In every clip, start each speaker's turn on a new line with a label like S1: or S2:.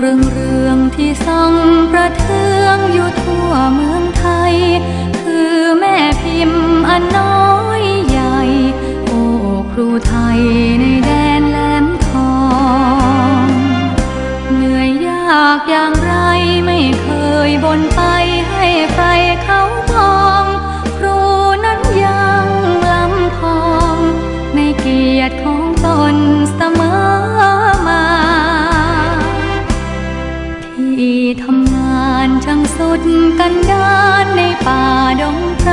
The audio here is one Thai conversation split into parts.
S1: เรื่องเรื่องที่ส่องประเทืองอยู่ทั่วเมืองไทย คือแม่พิมพ์อันน้อยใหญ่ โอ้ครูไทยในแดนแหลมทอง เหนื่อยยากอย่างไรไม่เคยบน กันดานในป่าดงไพร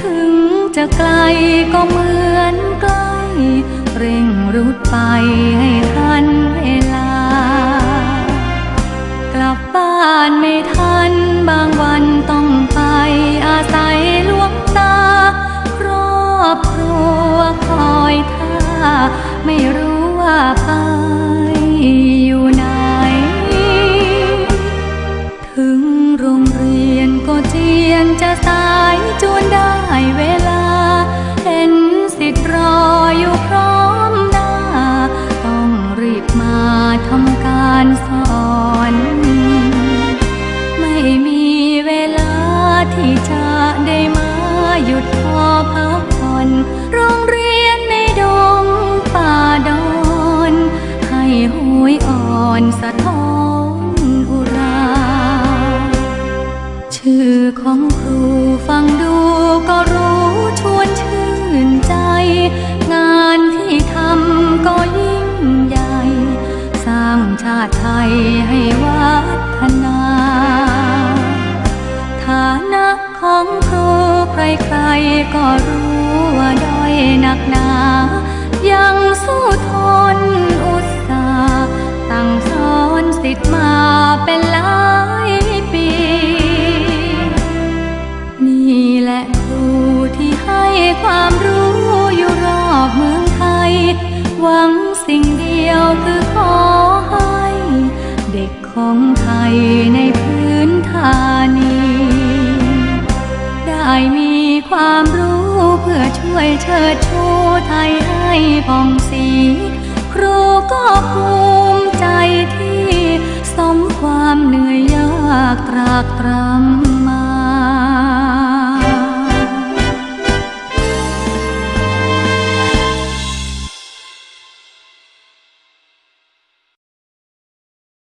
S1: ถึงจะไกลก็เหมือนใกล้ เร่งรุดไปให้ทันเวลา กลับบ้านไม่ทันบางวันต้องไปอาศัยลวงตา ครอบครัวคอยท่า ไม่รู้ว่าไปอยู่ไหน ถึงโรง ก็เจียนจะสายจวนได้เวลา เห็นสิทธิ์รออยู่พร้อมหน้า ต้องรีบมาทำการสอน ไม่มีเวลาที่จะได้มาหยุดพอพักผ่อนโรง ให้วัฒนา ฐานะของครูใครๆก็รู้ว่าด้อยหนักหนา ยังสู้ทนอุตสาห์ตั้งสอนสิทธิ์มาเป็นหลายปี นี่แหละครูที่ให้ความรู้อยู่รอบเมืองไทย หวังสิ่ง ในพื้นธานี ได้มีความรู้เพื่อช่วยเชิดชูไทยให้ผ่องสี ครูก็ภูมิใจที่สมความเหนื่อยยากตรากตรา